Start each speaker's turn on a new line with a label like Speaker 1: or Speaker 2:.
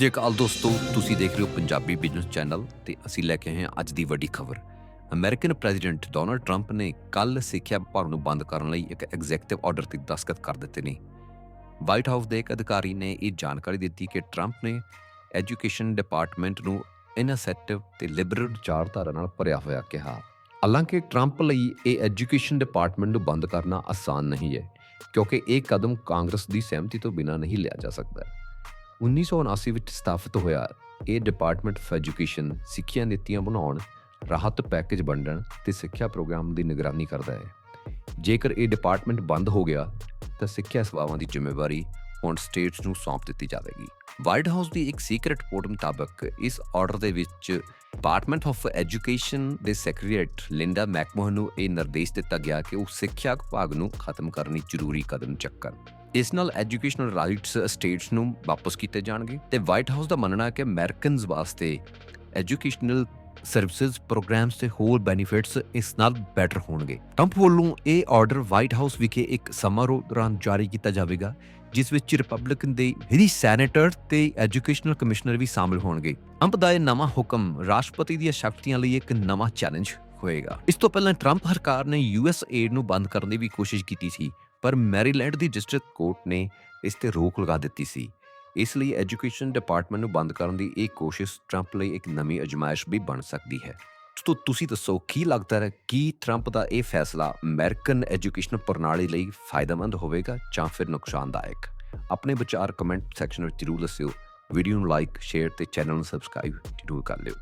Speaker 1: ਸ੍ਰੀ ਅਕਾਲ ਦੋਸਤੋ, ਤੁਸੀਂ ਦੇਖ ਰਹੇ ਹੋ ਪੰਜਾਬੀ ਬਿਜ਼ਨਸ ਚੈਨਲ ਤੇ ਅਸੀਂ ਲੈ ਕੇ ਆਏ ਹਾਂ ਅੱਜ ਦੀ ਵੱਡੀ ਖਬਰ। ਅਮਰੀਕਨ ਪ੍ਰੈਜ਼ੀਡੈਂਟ ਡੋਨਲਡ ਟਰੰਪ ਨੇ ਕੱਲ ਸਿੱਖਿਆ ਵਿਭਾਗ ਨੂੰ ਬੰਦ ਕਰਨ ਲਈ ਇੱਕ ਐਗਜ਼ੈਕਟਿਵ ਆਰਡਰ ਤੇ ਦਸਤਖਤ ਕਰ ਦਿੱਤੇ ਨੇ। ਵਾਈਟ ਹਾਊਸ ਦੇ ਇੱਕ ਅਧਿਕਾਰੀ ਨੇ ਇਹ ਜਾਣਕਾਰੀ ਦਿੱਤੀ ਕਿ ਟਰੰਪ ਨੇ ਐਜੂਕੇਸ਼ਨ ਡਿਪਾਰਟਮੈਂਟ ਨੂੰ ਇਨਸੈਟਿਵ ਤੇ ਲਿਬਰਲ ਵਿਚਾਰਧਾਰਾ ਨਾਲ ਭਰਿਆ ਹੋਇਆ ਕਿਹਾ। ਹਾਲਾਂਕਿ ਟਰੰਪ ਲਈ ਇਹ ਐਜੂਕੇਸ਼ਨ ਡਿਪਾਰਟਮੈਂਟ ਨੂੰ ਬੰਦ ਕਰਨਾ ਆਸਾਨ ਨਹੀਂ ਹੈ, ਕਿਉਂਕਿ ਇਹ ਕਦਮ ਕਾਂਗਰਸ ਦੀ ਸਹਿਮਤੀ ਤੋਂ ਬਿਨਾਂ ਨਹੀਂ ਲਿਆ ਜਾ ਸਕਦਾ। 1979 ਵਿੱਚ ਸਥਾਪਿਤ ਹੋਇਆ ਇਹ ਡਿਪਾਰਟਮੈਂਟ ਆਫ ਐਜੂਕੇਸ਼ਨ ਸਿੱਖਿਆ ਨੀਤੀਆਂ ਬਣਾਉਣ, ਰਾਹਤ ਪੈਕੇਜ ਵੰਡਣ ਤੇ ਸਿੱਖਿਆ ਪ੍ਰੋਗਰਾਮ ਦੀ ਨਿਗਰਾਨੀ ਕਰਦਾ ਹੈ। ਜੇਕਰ ਇਹ ਡਿਪਾਰਟਮੈਂਟ ਬੰਦ ਹੋ ਗਿਆ, ਤਾਂ ਸਿੱਖਿਆ ਸੇਵਾਵਾਂ ਦੀ ਜ਼ਿੰਮੇਵਾਰੀ ਹੁਣ ਸਟੇਟਸ ਨੂੰ ਸੌਂਪ ਦਿੱਤੀ ਜਾਵੇਗੀ। ਵਾਈਟ ਹਾਊਸ ਦੀ ਇੱਕ ਸੀਕ੍ਰੀਟ ਰਿਪੋਰਟ ਮੁਤਾਬਕ ਇਸ ਆਰਡਰ ਦੇ ਵਿੱਚ ਡਿਪਾਰਟਮੈਂਟ ਆਫ ਐਜੂਕੇਸ਼ਨ ਦੇ ਸੈਕਟਰੀਏਟ ਲਿੰਡਾ ਮੈਕਮੋਹਨ ਨੂੰ ਇਹ ਨਿਰਦੇਸ਼ ਦਿੱਤਾ ਗਿਆ ਕਿ ਉਹ ਸਿੱਖਿਆ ਵਿਭਾਗ ਨੂੰ ਖਤਮ ਕਰਨ ਲਈ ਜ਼ਰੂਰੀ ਕਦਮ ਚੱਕਣ। ਇਸ ਨਾਲ ਐਜੂਕੇਸ਼ਨਲ ਰਾਈਟਸ ਸਟੇਟਸ ਨੂੰ ਵਾਪਸ ਕੀਤੇ ਜਾਣਗੇ ਤੇ ਵਾਈਟ ਹਾਊਸ ਦਾ ਮੰਨਣਾ ਹੈ ਕਿ ਅਮਰੀਕਨਸ ਵਾਸਤੇ ਐਜੂਕੇਸ਼ਨਲ ਸਰਵਿਸਿਜ਼ ਪ੍ਰੋਗਰਾਮਸ ਤੇ ਹੋਰ ਬੈਨੀਫਿਟਸ ਇਸ ਨਾਲ ਬੈਟਰ ਹੋਣਗੇ। ਟਰੰਪ ਵੱਲੋਂ ਇਹ ਆਰਡਰ ਵਾਈਟ ਹਾਊਸ ਵਿਖੇ ਇੱਕ ਸਮਾਰੋਹ ਦੌਰਾਨ ਜਾਰੀ ਕੀਤਾ ਜਾਵੇਗਾ, ਜਿਸ ਵਿੱਚ ਰਿਪਬਲਿਕਨ ਦੇ ਵਿਧੀ ਸੈਨੇਟਰ ਤੇ ਐਜੂਕੇਸ਼ਨਲ ਕਮਿਸ਼ਨਰ ਵੀ ਸ਼ਾਮਲ ਹੋਣਗੇ। ਟਰੰਪ ਦਾ ਇਹ ਨਵਾਂ ਹੁਕਮ ਰਾਸ਼ਟਰਪਤੀ ਦੀਆਂ ਸ਼ਕਤੀਆਂ ਲਈ ਇੱਕ ਨਵਾਂ ਚੈਲੰਜ ਹੋਏਗਾ। ਇਸ ਤੋਂ ਪਹਿਲਾਂ ਟਰੰਪ ਸਰਕਾਰ ਨੇ ਯੂਐਸ ਏਡ ਨੂੰ ਬੰਦ ਕਰਨ ਦੀ ਵੀ ਕੋਸ਼ਿਸ਼ ਕੀਤੀ ਸੀ ਪਰ ਮੈਰੀਲੈਂਡ ਦੀ ਡਿਸਟ੍ਰਿਕਟ ਕੋਰਟ ਨੇ ਇਸ ਤੇ ਰੋਕ ਲਗਾ ਦਿੱਤੀ ਸੀ। ਇਸ ਲਈ ਐਜੂਕੇਸ਼ਨ ਡਿਪਾਰਟਮੈਂਟ ਨੂੰ ਬੰਦ ਕਰਨ ਦੀ ਇਹ ਕੋਸ਼ਿਸ਼ ਟਰੰਪ ਲਈ ਇੱਕ ਨਵੀਂ ਅਜਮਾਇਸ਼ ਵੀ ਬਣ ਸਕਦੀ ਹੈ। ਤੋ ਤੁਸੀਂ ਦੱਸੋ, ਕੀ ਲੱਗਦਾ ਹੈ ਕੀ ਟਰੰਪ ਦਾ ਇਹ ਫੈਸਲਾ ਅਮਰੀਕਨ ਐਜੂਕੇਸ਼ਨ ਪ੍ਰਣਾਲੀ ਲਈ ਫਾਇਦੇਮੰਦ ਹੋਵੇਗਾ ਜਾਂ ਫਿਰ ਨੁਕਸਾਨਦਾਇਕ? ਆਪਣੇ ਵਿਚਾਰ ਕਮੈਂਟ ਸੈਕਸ਼ਨ ਵਿੱਚ ਜ਼ਰੂਰ ਦੱਸਿਓ। ਵੀਡੀਓ ਨੂੰ ਲਾਈਕ ਸ਼ੇਅਰ ਤੇ ਚੈਨਲ ਨੂੰ ਸਬਸਕ੍ਰਾਈਬ ਜ਼ਰੂਰ ਕਰ ਲਿਓ।